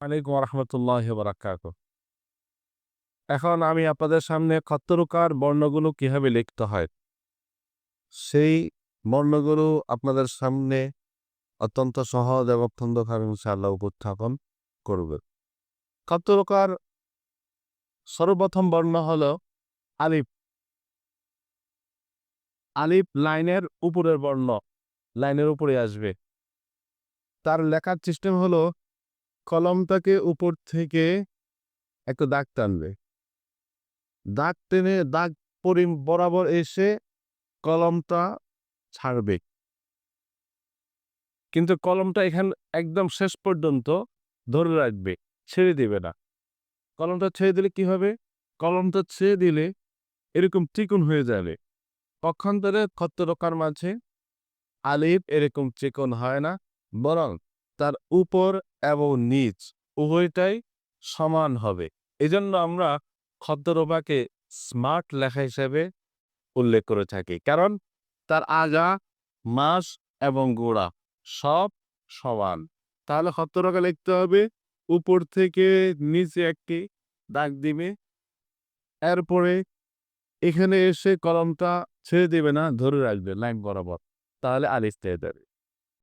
আলাইকুম রহমতুল্লাহ বারাকাত এখন আমি আপনাদের সামনে খত্তরকার বর্ণগুলো কীভাবে লিখতে হয়, সেই বর্ণগুলো আপনাদের সামনে অত্যন্ত সহজ এবং অত্যন্তভাবে ইনশাআল্লাহ উপস্থাপন করবে। খত্তরকার সর্বপ্রথম বর্ণ হল আলিফ। আলিফ লাইনের উপরের বর্ণ, লাইনের উপরে আসবে। তার লেখার সিস্টেম হলো কলমটাকে উপর থেকে একটু দাগ টানবে। দাগ টেনে দাগ পরি বরাবর এসে কলমটা ছাড়বে। কিন্তু কলমটা এখানে একদম শেষ পর্যন্ত ধরে রাখবে, ছেড়ে দিবে না। কলমটা ছেড়ে দিলে কি হবে? কলমটা ছেড়ে দিলে এরকম চিকন হয়ে যাবে। পক্ষান্তরে খত্তরকার মাঝে আলিফ এরকম চিকন হয় না, বরং তার উপর এবং নিচ উভয়টাই সমান হবে। এজন্য আমরা খদ্দরবাকে স্মার্ট লেখা হিসেবে উল্লেখ করে থাকি। কারণ তার আগা, মাস এবং গোড়া সব সমান। তাহলে খদ্দরকা লিখতে হবে, উপর থেকে নিচে একটি দাগ দিবে। এরপরে এখানে এসে কলমটা ছেড়ে দেবে না, ধরে রাখবে লাইন বরাবর। তাহলে আলিফ পেয়ে যাবে